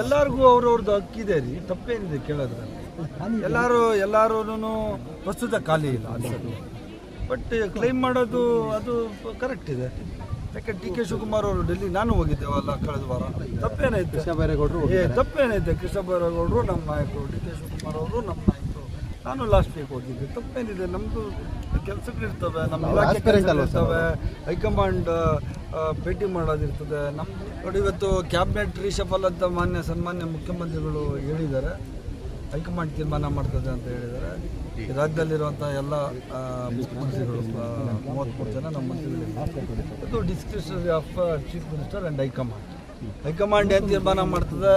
ಎಲ್ಲರಿಗೂ ಅವ್ರವ್ರದ್ದು ಹಕ್ಕಿದೆ ರೀ. ತಪ್ಪೇನಿದೆ ಕೇಳೋದ್ರಲ್ಲಿ. ಎಲ್ಲರೂ ಎಲ್ಲರೂ ಪ್ರಸ್ತುತ ಖಾಲಿ ಇಲ್ಲ ಅನ್ಸೋದು ಬಟ್ ಕ್ಲೈಮ್ ಮಾಡೋದು ಅದು ಕರೆಕ್ಟ್ ಇದೆ. ಯಾಕೆ ಡಿ ಕೆ ಶಿವಕುಮಾರ್ ಅವರು ಡೆಲ್ಲಿ ನಾನು ಹೋಗಿದ್ದೇವಲ್ಲ ಕಳೆದ ವಾರ. ತಪ್ಪೇನೈತೆ ಕೃಷ್ಣ ಬೈರೇಗೌಡರು ಏ ತಪ್ಪೇನೈತೆ ಕೃಷ್ಣ ಬೈರೇಗೌಡರು ನಮ್ಮ ನಾಯಕರು ಡಿ ಕೆ ಶಿವಕುಮಾರ್ ಅವರು ನಮ್ಮ ನಾಯಕರು. ನಾನು ಲಾಸ್ಟ್ ವೀಕ್ ಹೋಗಿದ್ದೆ. ತಪ್ಪೇನಿದೆ? ನಮ್ಮದು ಕೆಲಸಗಳಿರ್ತವೆ ನಮ್ಮ ಇಲಾಖೆ ಇರ್ತವೆ ಹೈಕಮಾಂಡ್ ಭೇಟಿ ಮಾಡೋದಿರ್ತದೆ. ನಮ್ಮ ನೋಡಿ ಇವತ್ತು ಕ್ಯಾಬಿನೆಟ್ ರೀಶಫಲ್ ಅಂತ ಮಾನ್ಯ, ಸನ್ಮಾನ್ಯ ಮುಖ್ಯಮಂತ್ರಿಗಳು ಹೇಳಿದ್ದಾರೆ. ಹೈಕಮಾಂಡ್ ತೀರ್ಮಾನ ಮಾಡ್ತದೆ ಅಂತ ಹೇಳಿದ್ದಾರೆ. ರಾಜ್ಯದಲ್ಲಿರುವಂಥ ಎಲ್ಲ ಮುಖ್ಯಮಂತ್ರಿಗಳು ಮೂವತ್ತ್ಮೂರು ಜನ ನಮ್ಮ ಮಂತ್ರಿಗಳಿದ್ದಾರೆ. ಇದು discretionary of chief minister and high command high command ಏನು ತೀರ್ಮಾನ ಮಾಡ್ತದೆ?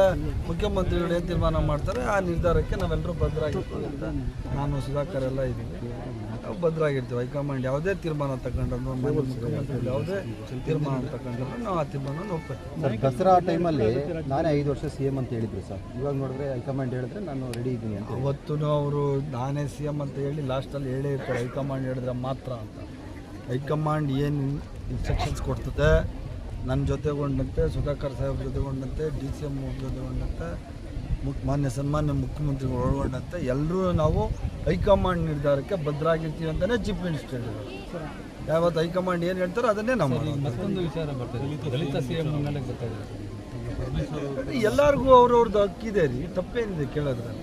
ಮುಖ್ಯಮಂತ್ರಿಗಳು ಏನು ತೀರ್ಮಾನ ಮಾಡ್ತಾರೆ? ಆ ನಿರ್ಧಾರಕ್ಕೆ ನಾವೆಲ್ಲರೂ ಬದ್ಧರಾಗಿರ್ತೀವಿ ಅಂತ ನಾನು ಸುಧಾಕರ್ ಎಲ್ಲ ಇದ್ದೀವಿ ನಾವು ಭದ್ರಾಗಿರ್ತೀವಿ. ಹೈಕಮಾಂಡ್ ಯಾವುದೇ ತೀರ್ಮಾನ ತಗೊಂಡ್ರು ಮಾನ್ಯ ಮುಖ್ಯಮಂತ್ರಿಗಳು ಯಾವುದೇ ತೀರ್ಮಾನ ತಗೊಂಡ್ರು ನಾವು ಆ ತೀರ್ಮಾನ ಹೋಗ್ತೇವೆ ಸರ್ ದಸರಾ ಟೈಮಲ್ಲಿ ನಾನೇ ಐದು ವರ್ಷ ಸಿ ಎಂ ಅಂತ ಹೇಳಿದ್ರು ಸರ್. ಇವಾಗ ನೋಡಿದ್ರೆ ಹೈಕಮಾಂಡ್ ಹೇಳಿದ್ರೆ ನಾನು ರೆಡಿ ಇದ್ದೀನಿ ಅಂತ ಅವತ್ತು ಅವರು ನಾನೇ ಸಿ ಎಂ ಅಂತ ಹೇಳಿ ಲಾಸ್ಟಲ್ಲಿ ಹೇಳೇ ಇರ್ತಾರೆ ಹೈಕಮಾಂಡ್ ಹೇಳಿದ್ರೆ ಮಾತ್ರ ಅಂತ. ಹೈಕಮಾಂಡ್ ಏನು ಇನ್ಸ್ಟ್ರಕ್ಷನ್ಸ್ ಕೊಡ್ತದೆ ನನ್ನ ಜೊತೆಗೊಂಡಂತೆ ಸುಧಾಕರ್ ಸಾಹೇಬ್ ಜೊತೆಗೊಂಡಂತೆ ಡಿ ಸಿ ಎಂ ಜೊತೆಗೊಂಡಂತೆ ಮಾನ್ಯ ಸನ್ಮಾನ್ಯ ಮುಖ್ಯಮಂತ್ರಿಗಳು ಒಳಗೊಂಡಂತ ಎಲ್ಲರೂ ನಾವು ಹೈಕಮಾಂಡ್ ನಿರ್ಧಾರಕ್ಕೆ ಭದ್ರಾಗಿರ್ತೀವಿ ಅಂತಲೇ ಚೀಫ್ ಮಿನಿಸ್ಟರ್ ಹೇಳಿದರು. ಯಾವತ್ತು ಹೈಕಮಾಂಡ್ ಏನು ಹೇಳ್ತಾರೋ ಅದನ್ನೇ ನಾವು ಮಾಡೋದು. ಮತ್ತೊಂದು ವಿಚಾರ ಬರ್ತದೆ ಎಲ್ಲರಿಗೂ ಅವ್ರವ್ರದ್ದು ಹಕ್ಕಿದೆ ರೀ ತಪ್ಪೇನಿದೆ ಕೇಳೋದ್ರಲ್ಲಿ.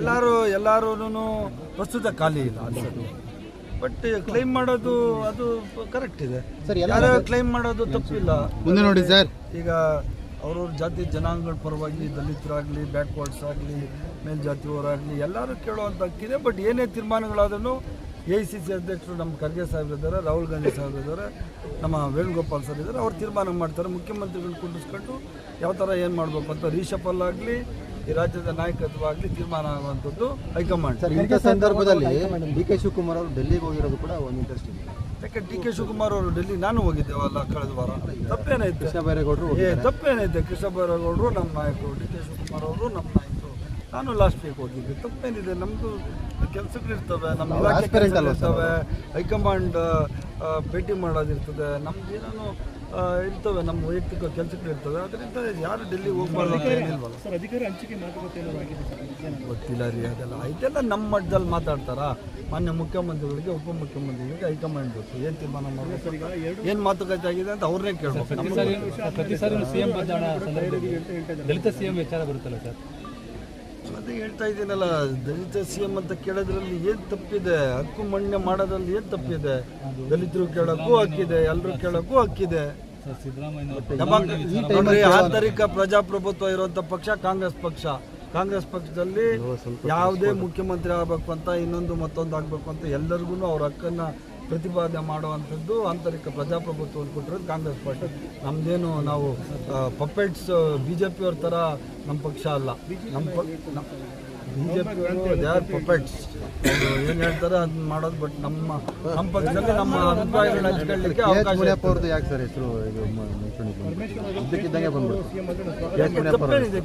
ಎಲ್ಲರೂ ಎಲ್ಲರೂ ಪ್ರಸ್ತುತ ಖಾಲಿ ಇಲ್ಲ ಅನ್ಸೋದು ಬಟ್ ಕ್ಲೈಮ್ ಮಾಡೋದು ಅದು ಕರೆಕ್ಟ್ ಇದೆ. ಯಾರು ಕ್ಲೈಮ್ ಮಾಡೋದು ತಪ್ಪಿಲ್ಲ. ಮುಂದೆ ನೋಡಿ ಸರ್. ಈಗ ಅವ್ರವ್ರ ಜಾತಿ ಜನಾಂಗಗಳ ಪರವಾಗಿ ದಲಿತರಾಗಲಿ, ಬ್ಯಾಕ್ವರ್ಡ್ಸ್ ಆಗಲಿ, ಮೇಲ್ಜಾತಿಯವರಾಗಲಿ, ಎಲ್ಲರೂ ಕೇಳುವಂಥ ಹಕ್ಕಿದೆ ಬಟ್ ಏನೇ ತೀರ್ಮಾನಗಳಾದ್ರೂ ಎ ಸಿ ಸಿ ಅಧ್ಯಕ್ಷರು ನಮ್ಮ ಖರ್ಗೆ ಇದ್ದಾರೆ, ರಾಹುಲ್ ಗಾಂಧಿ ಇದ್ದಾರೆ, ನಮ್ಮ ವೇಣುಗೋಪಾಲ್ ಸರ್ ಇದ್ದಾರೆ. ಅವ್ರು ತೀರ್ಮಾನ ಮಾಡ್ತಾರೆ. ಮುಖ್ಯಮಂತ್ರಿಗಳು ಕುಂಡಿಸ್ಕೊಂಡು ಯಾವ ಥರ ಏನು ಮಾಡಬೇಕು ಅಂತ ರೀಶಫಲ್ ಆಗಲಿ, ಈ ರಾಜ್ಯದ ನಾಯಕತ್ವ ಆಗಲಿ ತೀರ್ಮಾನ ಆಗುವಂಥದ್ದು ಹೈಕಮಾಂಡ್. ಸರ್, ಇಂಥ ಸಂದರ್ಭದಲ್ಲಿ ಡಿ ಕೆ ಶಿವಕುಮಾರ್ ಅವರು ಡೆಲ್ಲಿಗೆ ಹೋಗಿರೋದು ಕೂಡ ಒಂದು ಇಂಟ್ರೆಸ್ಟ್ ಇದೆ. ಯಾಕೆ ಡಿ ಕೆ ಶಿವಕುಮಾರ್ ಅವರು ಡೆಲ್ಲಿ ನಾನು ಹೋಗಿದ್ದೇವಲ್ಲ ಕಳೆದ ವಾರ? ತಪ್ಪೇನೈತೆ ಕೃಷ್ಣ ಬೈರೇಗೌಡರು ಏ ತಪ್ಪೇನೈತೆ ಕೃಷ್ಣ ಬೈರೇಗೌಡರು ನಮ್ಮ ನಾಯಕರು ಡಿ ಕೆ ಶಿವಕುಮಾರ್ ಅವರು ನಮ್ಮ ನಾಯಕರು. ನಾನು ಲಾಸ್ಟ್ ವೀಕ್ ಹೋಗಿದ್ದೆ. ತಪ್ಪೇನಿದೆ ನಮ್ಮದು ಕೆಲಸಗಳಿರ್ತವೆ ನಮ್ಮ ಇಲಾಖೆ ಇರ್ತವೆ ಹೈಕಮಾಂಡ್ ಭೇಟಿ ಮಾಡೋದಿರ್ತದೆ ನಮ್ದು ಏನೋ ಆ, ಇರ್ತವೆ ನಮ್ಮ ವೈಯಕ್ತಿಕ ಕೆಲಸಗಳಿರ್ತವೆ ಅದರಿಂದ ಯಾರು ಡೆಲ್ಲಿ ಹೋಗ್ಬಾರ್ದು ಗೊತ್ತಿಲ್ಲ ರೀ ಅದೆಲ್ಲ ಇದೆಲ್ಲ ನಮ್ಮ ಮಟ್ಟದಲ್ಲಿ ಮಾತಾಡ್ತಾರಾ? ಮಾನ್ಯ ಮುಖ್ಯಮಂತ್ರಿಗಳಿಗೆ ಉಪಮುಖ್ಯಮಂತ್ರಿಗಳಿಗೆ ಹೈಕಮಾಂಡ್ ಬೇಕು ಏನು ತೀರ್ಮಾನ ಮಾಡಬೇಕು? ಏನು ಮಾತುಕತೆ ಆಗಿದೆ ಅಂತ ಅವ್ರನ್ನೇ ಕೇಳಬೇಕು. ಪ್ರತಿ ಸಾರಿ ದಲಿತ ಸಿಎಂ ವಿಚಾರ ಬರುತ್ತಲ್ಲ ಸರ್? ಅದೇ ಹೇಳ್ತಾ ಇದ್ದೀನಲ್ಲ ದಲಿತ ಸಿಎಂ ಅಂತ ಕೇಳೋದ್ರಲ್ಲಿ ಏನು ತಪ್ಪಿದೆ? ಹಕ್ಕು ಮಣ್ಯ ಮಾಡೋದ್ರಲ್ಲಿ ಏನು ತಪ್ಪಿದೆ? ದಲಿತರು ಕೇಳೋಕ್ಕೂ ಹಕ್ಕಿದೆ ಎಲ್ಲರೂ ಕೇಳೋಕ್ಕೂ ಹಕ್ಕಿದೆ. ಸಿದ್ದರಾಮಯ್ಯ ಆಂತರಿಕ ಪ್ರಜಾಪ್ರಭುತ್ವ ಇರುವಂತ ಪಕ್ಷ ಕಾಂಗ್ರೆಸ್ ಪಕ್ಷ. ಕಾಂಗ್ರೆಸ್ ಪಕ್ಷದಲ್ಲಿ ಯಾವುದೇ ಮುಖ್ಯಮಂತ್ರಿ ಆಗಬೇಕು ಅಂತ ಇನ್ನೊಂದು ಮತ್ತೊಂದು ಆಗಬೇಕು ಅಂತ ಎಲ್ಲರಿಗೂ ಅವ್ರ ಹಕ್ಕನ್ನು ಪ್ರತಿಪಾದನೆ ಮಾಡುವಂಥದ್ದು ಆಂತರಿಕ ಪ್ರಜಾಪ್ರಭುತ್ವವನ್ನು ಕೊಟ್ಟಿರೋದು ಕಾಂಗ್ರೆಸ್ ಪಕ್ಷ. ನಮ್ಮದೇನು ನಾವು ಪಪ್ಪೆಟ್ಸ್ ಬಿ ಜೆ ಪಿಯವ್ರ ಥರ ನಮ್ಮ ಪಕ್ಷ ಅಲ್ಲ. ನಮ್ಮ ದೇ ಆರ್ ಏನು ಹೇಳ್ತಾರೆ ಅದನ್ನ ಮಾಡೋದು ಬಟ್ ನಮ್ಮ ನಮ್ಮ ಪಕ್ಷದಲ್ಲಿ ನಮ್ಮ ಅಭಿಪ್ರಾಯಗಳನ್ನ ಹಂಚ್ಕೊಳ್ಳಿಕ್ಕೆ ಕೆ ಅವಕಾಶ ಅವ್ರದ್ದು ಯಾಕೆ ಸರ್ ಹೆಸರು ಇದು ಇದ್ದಕ್ಕಿದ್ದಂಗೆ ಬಂದ್ಬಿಡ್ತು.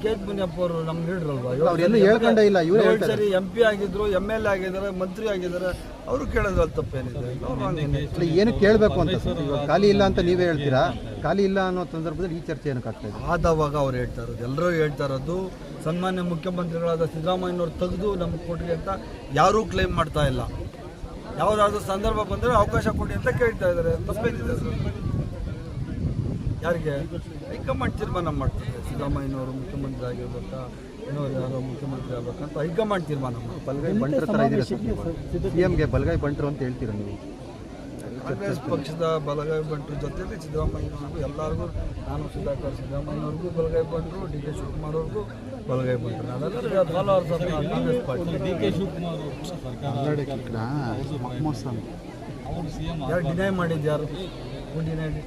ಕೆ ಎಚ್ ಮುನಿಯಪ್ಪ ಅವರು ನಮ್ಮ ಲೀಡರ್ ಅವ್ರು ಎಲ್ಲೂ ಹೇಳ್ಕೊಂಡೇ ಇಲ್ಲ, ಇವ್ರು ಹೇಳ್ತಾರೆ. ಸರಿ ಎಂ ಪಿ ಆಗಿದ್ರು ಎಂ ಎಲ್ ಎ ಆಗಿದ್ದಾರೆ ಮಂತ್ರಿ ಆಗಿದ್ದಾರೆ ಅವರು ಕೇಳೋದ್ರಲ್ಲಿ ತಪ್ಪೇನಿದೆ. ಏನು ಕೇಳಬೇಕು ಅಂತ ಸರ್. ಇವಾಗ ಖಾಲಿ ಇಲ್ಲ ಅಂತ ನೀವೇ ಹೇಳ್ತೀರಾ? ಖಾಲಿ ಇಲ್ಲ ಅನ್ನೋ ಸಂದರ್ಭದಲ್ಲಿ ಈ ಚರ್ಚೆ ಏನಕ್ಕೆ ಆಗ್ತಾ ಇದೆ? ಆದವಾಗ ಅವ್ರು ಹೇಳ್ತಾ ಇರೋದು. ಎಲ್ಲರೂ ಹೇಳ್ತಾ ಇರೋದು ಸನ್ಮಾನ್ಯ ಮುಖ್ಯಮಂತ್ರಿಗಳಾದ ಸಿದ್ದರಾಮಯ್ಯನವ್ರು ತೆಗೆದು ನಮ್ಗೆ ಕೊಡ್ರಿ ಅಂತ ಯಾರೂ ಕ್ಲೈಮ್ ಮಾಡ್ತಾ ಇಲ್ಲ. ಯಾವುದಾದ್ರೂ ಸಂದರ್ಭ ಬಂದರೆ ಅವಕಾಶ ಕೊಡಿ ಅಂತ ಕೇಳ್ತಾ ಇದ್ದಾರೆ. ತಪ್ಪೇನಿದೆ ಯಾರಿಗೆ? ಹೈಕಮಾಂಡ್ ತೀರ್ಮಾನ ಮಾಡ್ತಾರೆ ಸಿದ್ದರಾಮಯ್ಯನವರು ಮುಖ್ಯಮಂತ್ರಿ ಆಗಿರ್ಬೇಕಾ ಇನ್ನೊರು ಯಾರೋ ಮುಖ್ಯಮಂತ್ರಿ ಆಗ್ಬೇಕಂತ ಹೈಕಮಾಂಡ್ ತೀರ್ಮಾನ ಮಾಡ್ತಾರೆ ಬಲಗೈ ಬಂಟ್ರ ಥರ ಸಿ ಎಮ್ಗೆ ಬಲಗೈ ಬಂಟ್ರು ಅಂತ ಹೇಳ್ತೀರಾ ನೀವು? ಕಾಂಗ್ರೆಸ್ ಪಕ್ಷದ ಬಲಗೈ ಬಂಟ್ರ ಜೊತೆಯಲ್ಲಿ ಸಿದ್ದರಾಮಯ್ಯನವ್ರಿಗೂ ಎಲ್ಲರಿಗೂ ನಾನು ಸುಧಾಕರ್ ಸಿದ್ದರಾಮಯ್ಯನವ್ರಿಗೂ ಬಲಗೈ ಬಂಟರು ಡಿ ಕೆ ಶಿವಕುಮಾರ್ ಅವ್ರಿಗೂ ಬಲಗೈ ಬಂಟರು Congress party. D K Shivakumar ಯಾರು ಡಿನೈ ಮಾಡಿದ್ದು ಯಾರು ಹೂ ಡಿನೈಡ್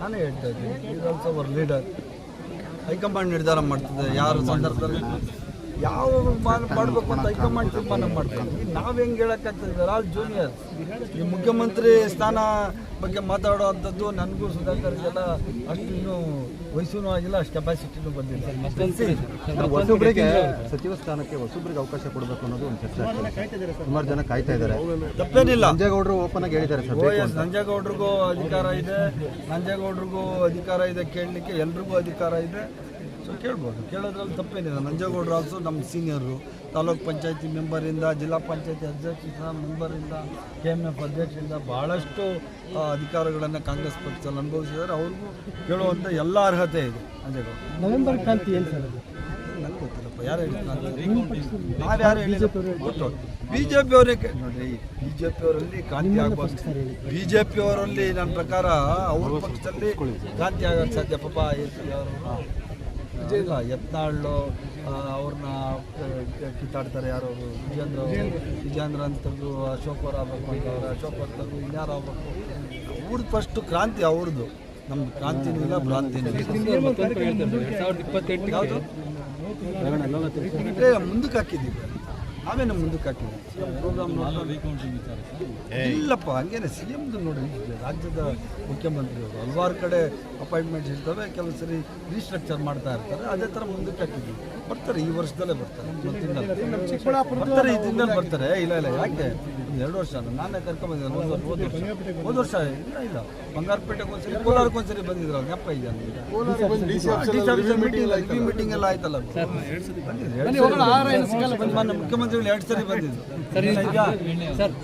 ನಾನೇ ಹೇಳ್ತಾ ಇದ್ದೀನಿ. Is also our leader high command ನಿರ್ಧಾರ ಮಾಡ್ತದೆ ಯಾರು ಸಂದರ್ಭದಲ್ಲಿ? ಯಾವ ಮಾಡಬೇಕು ಅಂತ ಹೈಕಮಾಂಡ್ ತೀರ್ಮಾನ ಮಾಡ್ತೀವಿ ನಾವು ಹೆಂಗೆ ಹೇಳೋಕ್ಕಾಗ್ತದೆ ಆಲ್ ಜೂನಿಯರ್ ಈ ಮುಖ್ಯಮಂತ್ರಿ ಸ್ಥಾನ ಬಗ್ಗೆ ಮಾತಾಡೋ ಅಂಥದ್ದು ನನಗೂ ಸುಧಾಕರ್ಗೆಲ್ಲ ಅಷ್ಟು ಇನ್ನೂ ವಯಸ್ಸೂ ಆಗಿಲ್ಲ ಅಷ್ಟು ಕೆಪಾಸಿಟಿನೂ ಬಂದಿಲ್ಲ. ಮತ್ತೊಂದು ಹೊಸೊಬ್ಬರಿಗೆ ಸಚಿವ ಸ್ಥಾನಕ್ಕೆ ಹೊಸೊಬ್ಬರಿಗೆ ಅವಕಾಶ ಕೊಡಬೇಕು ಅನ್ನೋದು ಒಂದು ಚರ್ಚೆ ಆಗ್ತದೆ. ಸುಮಾರು ಜನ ಕಾಯ್ತಾ ಇದ್ದಾರೆ. ತಪ್ಪೇನಿಲ್ಲ. ನಂಜೇಗೌಡರು ಓಪನ್ ಆಗಿ ಹೇಳಿದ್ದಾರೆ ಸರ್ ಓ ಎಸ್ ನಂಜೇಗೌಡ್ರಿಗೂ ಅಧಿಕಾರ ಇದೆ. ನಂಜೇಗೌಡ್ರಿಗೂ ಅಧಿಕಾರ ಇದೆ ಕೇಳಲಿಕ್ಕೆ ಎಲ್ರಿಗೂ ಅಧಿಕಾರ ಇದೆ. ಸೊ ಕೇಳ್ಬೋದು. ಕೇಳೋದ್ರಲ್ಲಿ ತಪ್ಪೇನಿಲ್ಲ. ನಂಜೇಗೌಡರು ಆಲ್ಸೋ ನಮ್ಮ ಸೀನಿಯರು ತಾಲೂಕ್ ಪಂಚಾಯತಿ ಮೆಂಬರಿಂದ ಜಿಲ್ಲಾ ಪಂಚಾಯತಿ ಅಧ್ಯಕ್ಷ ಮೆಂಬರಿಂದ ಕೆ ಎಂ ಎಫ್ ಅಧ್ಯಕ್ಷರಿಂದ ಭಾಳಷ್ಟು ಅಧಿಕಾರಗಳನ್ನು ಕಾಂಗ್ರೆಸ್ ಪಕ್ಷದಲ್ಲಿ ಅನುಭವಿಸಿದ್ದಾರೆ. ಅವ್ರಿಗೂ ಕೇಳುವಂಥ ಎಲ್ಲ ಅರ್ಹತೆ ಇದೆ. ನಂಜೇಗೌಡ ನವೆಂಬರ್ ಕ್ರಾಂತಿ ಏನು ಸರ್ ಅದು? ನಂಗೆ ಗೊತ್ತಿಲ್ಲಪ್ಪ. ಯಾರು ಹೇಳಿದ್ರು ನಾವು ಯಾರು ಹೇಳಿದ್ರು ಗೊತ್ತು. ಬಿ ಜೆ ಪಿ ಅವರೇ ನೋಡಿ ಬಿ ಜೆ ಪಿ ಅವರಲ್ಲಿ ಕ್ರಾಂತಿ ಆಗ್ಬಾರ್ದು ಬಿ ಜೆ ಪಿ ಅವರಲ್ಲಿ ನನ್ನ ಪ್ರಕಾರ ಅವ್ರ ಪಕ್ಷದಲ್ಲಿ ಕ್ರಾಂತಿ ಆಗೋಕ್ಕೆ ಸಾಧ್ಯ. ಪಾಪ ಅವರು ಇಲ್ಲ ಎತ್ತಾಳು ಅವ್ರನ್ನ ಕಿತ್ತಾಡ್ತಾರೆ ಯಾರು? ವಿಜೇಂದ್ರ. ವಿಜೇಂದ್ರ. ಅಂತದ್ದು ತೆಗ್ದು ಅಶೋಕ್ ಅವ್ರು ಆಗ್ಬೇಕು ಅಂತ ಅಶೋಕ್ ಅವ್ರು ತೆಗ್ದು ಇನ್ಯಾರು ಆಗ್ಬೇಕು? ಅವ್ರದ್ದು ಫಸ್ಟು ಕ್ರಾಂತಿ ಅವ್ರದ್ದು ನಮ್ಮ ಕ್ರಾಂತಿನೂ ಇಲ್ಲ ಭ್ರಾಂತಿನೂ ಇಲ್ಲ. ಮುಂದಕ್ಕೆ ಹಾಕಿದ್ದೀವಿ. ನಾವೇನು ಮುಂದಕ್ಕೆ ಹಾಕಿದ್ದೀವಿ ಪ್ರೋಗ್ರಾಮ್ ಇಲ್ಲಪ್ಪ ಹಂಗೇನೆ ಸಿ ಎಮ್ದು ನೋಡಿ ರಾಜ್ಯದ ಮುಖ್ಯಮಂತ್ರಿಯವರು ಹಲವಾರು ಕಡೆ ಅಪಾಯಿಂಟ್ಮೆಂಟ್ ಇರ್ತವೆ ಕೆಲವು ಸರಿ ರೀಸ್ಟ್ರಕ್ಚರ್ ಮಾಡ್ತಾ ಇರ್ತಾರೆ ಅದೇ ಥರ ಮುಂದಕ್ಕೆ ಹಾಕಿದ್ವಿ. ಬರ್ತಾರೆ ಈ ವರ್ಷದಲ್ಲೇ ಬರ್ತಾರೆ. ಬರ್ತಾರೆ ಈ ತಿಂಗಳಲ್ಲಿ ಬರ್ತಾರೆ. ಇಲ್ಲ ಇಲ್ಲ ಯಾಕೆ? ಎರಡು ವರ್ಷ ಅಲ್ಲ. ನಾನೇ ಕರ್ಕೊಂಡ್ಬಂದಿದ್ದೆ ಒಂದು ವರ್ಷ ಹೋದ ವರ್ಷ. ಹೋದ ವರ್ಷ ಇಲ್ಲ ಇಲ್ಲ. ಬಂಗಾರಪೇಟೆಗೆ ಒಂದ್ಸರಿ ಕೋಲಾರಕ್ಕೆ ಒಂದ್ಸರಿ ಬಂದಿದ್ರು ನೆಪ್ಪ ಇದೆಯಾ ಮೀಟಿಂಗ್ ಮೀಟಿಂಗ್ ಎಲ್ಲ ಆಯ್ತಲ್ಲ ಬಂದಿದ್ರು. ಎರಡು ಸರಿ ಬಂದಿದ್ರು. ಮೊನ್ನೆ ಮುಖ್ಯಮಂತ್ರಿಗಳು ಎರಡು ಸರಿ ಬಂದಿದ್ರು ಸರ್ ಈಗ ಸರ್